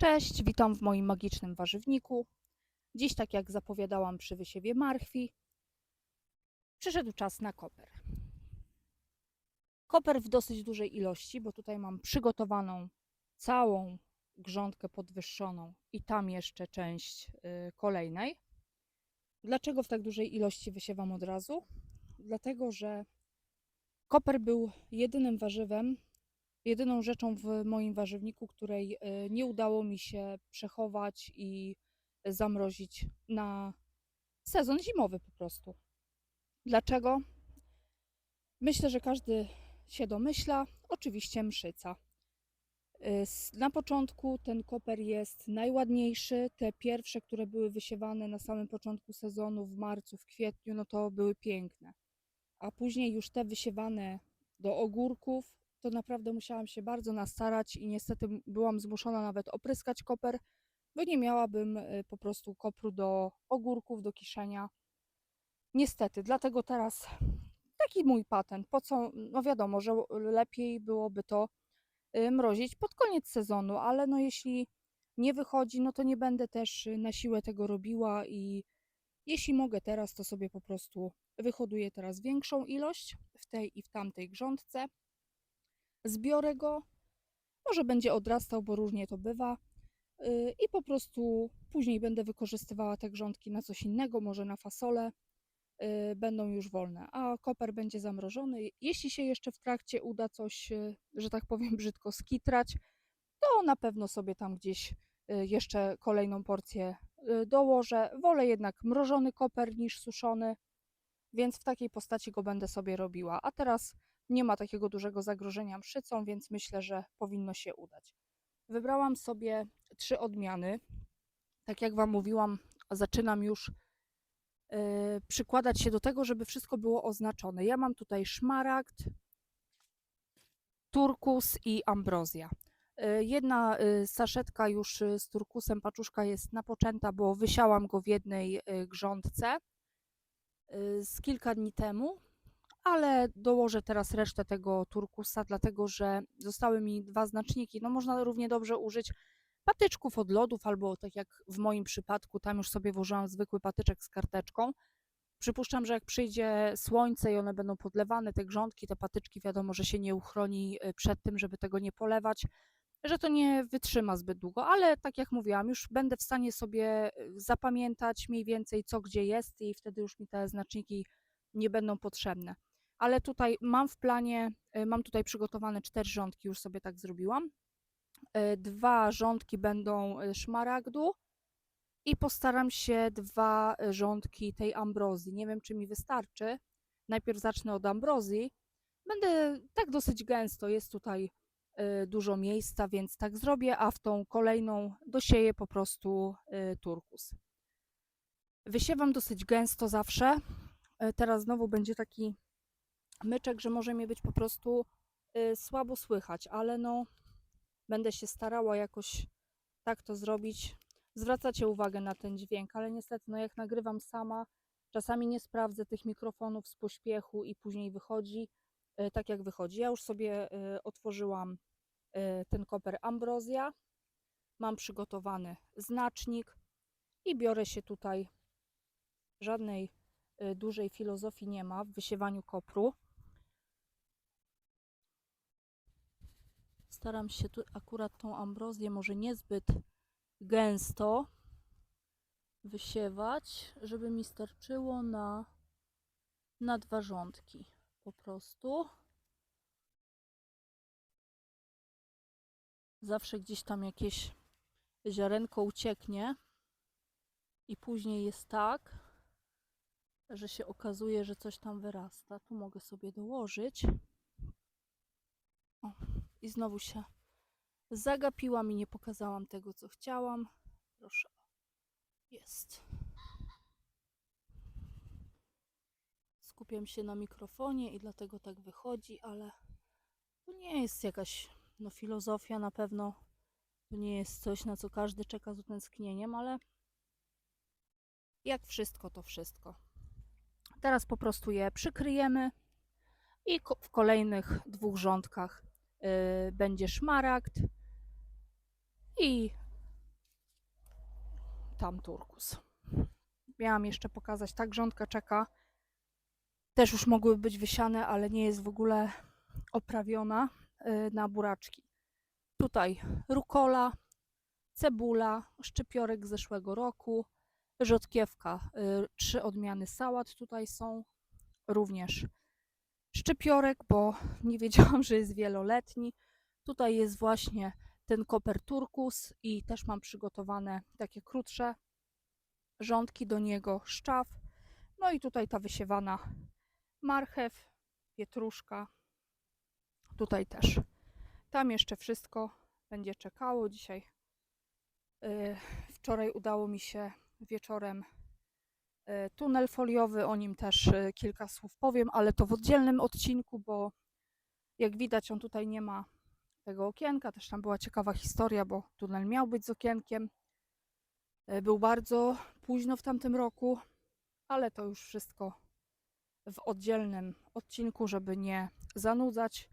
Cześć, witam w moim magicznym warzywniku. Dziś, tak jak zapowiadałam przy wysiewie marchwi, przyszedł czas na koper. Koper w dosyć dużej ilości, bo tutaj mam przygotowaną całą grządkę podwyższoną i tam jeszcze część y, kolejnej. Dlaczego w tak dużej ilości wysiewam od razu? Dlatego, że koper był jedynym warzywem, jedyną rzeczą w moim warzywniku, której y, nie udało mi się przechować i zamrozić na sezon zimowy po prostu. Dlaczego? Myślę, że każdy się domyśla. Oczywiście mszyca. Y, Na początku ten koper jest najładniejszy. Te pierwsze, które były wysiewane na samym początku sezonu w marcu, w kwietniu, no to były piękne. A później już te wysiewane do ogórków, to naprawdę musiałam się bardzo nastarać i niestety byłam zmuszona nawet opryskać koper, bo nie miałabym y, po prostu kopru do ogórków, do kiszenia. Niestety, dlatego teraz taki mój patent. Po co? No wiadomo, że lepiej byłoby to y, mrozić pod koniec sezonu, ale no jeśli nie wychodzi, no to nie będę też y, na siłę tego robiła i jeśli mogę teraz, to sobie po prostu wyhoduję teraz większą ilość w tej i w tamtej grządce. Zbiorę go, może będzie odrastał, bo różnie to bywa. y, I po prostu później będę wykorzystywała te grządki na coś innego, może na fasolę. y, Będą już wolne, a koper będzie zamrożony. Jeśli się jeszcze w trakcie uda coś, y, że tak powiem brzydko, skitrać, to na pewno sobie tam gdzieś jeszcze kolejną porcję dołożę. Wolę jednak mrożony koper niż suszony, więc w takiej postaci go będę sobie robiła. A teraz nie ma takiego dużego zagrożenia mszycą, więc myślę, że powinno się udać. Wybrałam sobie trzy odmiany. Tak jak Wam mówiłam, zaczynam już y, przykładać się do tego, żeby wszystko było oznaczone. Ja mam tutaj szmaragd, turkus i ambrozja. Y, Jedna y, saszetka już y, z turkusem paczuszka jest napoczęta, bo wysiałam go w jednej grządce z kilka dni temu, ale dołożę teraz resztę tego turkusa, dlatego że zostały mi dwa znaczniki. No można równie dobrze użyć patyczków od lodów, albo tak jak w moim przypadku, tam już sobie włożyłam zwykły patyczek z karteczką. Przypuszczam, że jak przyjdzie słońce i one będą podlewane, te grządki, te patyczki, wiadomo, że się nie uchroni y, przed tym, żeby tego nie polewać, że to nie wytrzyma zbyt długo, ale tak jak mówiłam, już będę w stanie sobie y, zapamiętać mniej więcej co gdzie jest i wtedy już mi te znaczniki nie będą potrzebne. Ale tutaj mam w planie, y, mam tutaj przygotowane cztery rządki, już sobie tak zrobiłam. Y, Dwa rządki będą y, szmaragdu i postaram się dwa rządki tej ambrozji. Nie wiem, czy mi wystarczy. Najpierw zacznę od ambrozji. Będę tak dosyć gęsto, jest tutaj dużo miejsca, więc tak zrobię, a w tą kolejną dosieję po prostu turkus. Wysiewam dosyć gęsto zawsze. Teraz znowu będzie taki myczek, że może mnie być po prostu y, słabo słychać, ale no będę się starała jakoś tak to zrobić. Zwracacie uwagę na ten dźwięk, ale niestety, no jak nagrywam sama, czasami nie sprawdzę tych mikrofonów z pośpiechu i później wychodzi y, tak, jak wychodzi. Ja już sobie y, otworzyłam ten koper Ambrozja. Mam przygotowany znacznik i biorę się tutaj. Żadnej dużej filozofii nie ma w wysiewaniu kopru. Staram się tu akurat tą ambrozję może niezbyt gęsto wysiewać, żeby mi starczyło na, na dwa rządki po prostu. Zawsze gdzieś tam jakieś ziarenko ucieknie i później jest tak, że się okazuje, że coś tam wyrasta. Tu mogę sobie dołożyć. O, i znowu się zagapiłam i nie pokazałam tego, co chciałam. Proszę. Jest. Skupiam się na mikrofonie i dlatego tak wychodzi, ale to nie jest jakaś no, filozofia na pewno. To nie jest coś, na co każdy czeka z utęsknieniem, ale jak wszystko, to wszystko. Teraz po prostu je przykryjemy i w kolejnych dwóch rządkach będzie szmaragd i tam turkus. Miałam jeszcze pokazać, ta grządka czeka. Też już mogły być wysiane, ale nie jest w ogóle oprawiona y, na buraczki. Tutaj rukola, cebula, szczypiorek z zeszłego roku, rzodkiewka. y, Trzy odmiany sałat tutaj są. Również szczypiorek, bo nie wiedziałam, że jest wieloletni. Tutaj jest właśnie ten koper turkus i też mam przygotowane takie krótsze rządki do niego, szczaw. No i tutaj ta wysiewana marchew, pietruszka. Tutaj też. Tam jeszcze wszystko będzie czekało. Dzisiaj, yy, wczoraj udało mi się wieczorem tunel foliowy. O nim też yy, kilka słów powiem, ale to w oddzielnym odcinku, bo jak widać, on tutaj nie ma tego okienka. Też tam była ciekawa historia, bo tunel miał być z okienkiem. Yy, Był bardzo późno w tamtym roku, ale to już wszystko w oddzielnym odcinku, żeby nie zanudzać.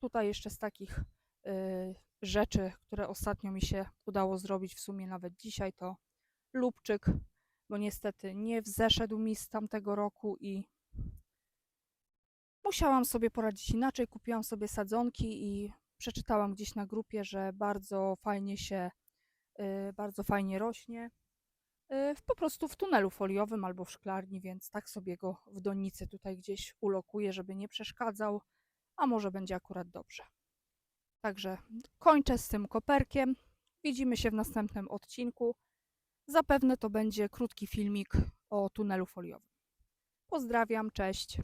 Tutaj jeszcze z takich y, rzeczy, które ostatnio mi się udało zrobić, w sumie nawet dzisiaj, to lubczyk, bo niestety nie zeszedł mi z tamtego roku i musiałam sobie poradzić inaczej. Kupiłam sobie sadzonki i przeczytałam gdzieś na grupie, że bardzo fajnie się, y, bardzo fajnie rośnie. y, Po prostu w tunelu foliowym albo w szklarni, więc tak sobie go w donicy tutaj gdzieś ulokuję, żeby nie przeszkadzał a może będzie akurat dobrze. Także kończę z tym koperkiem. Widzimy się w następnym odcinku. Zapewne to będzie krótki filmik o tunelu foliowym. Pozdrawiam, cześć.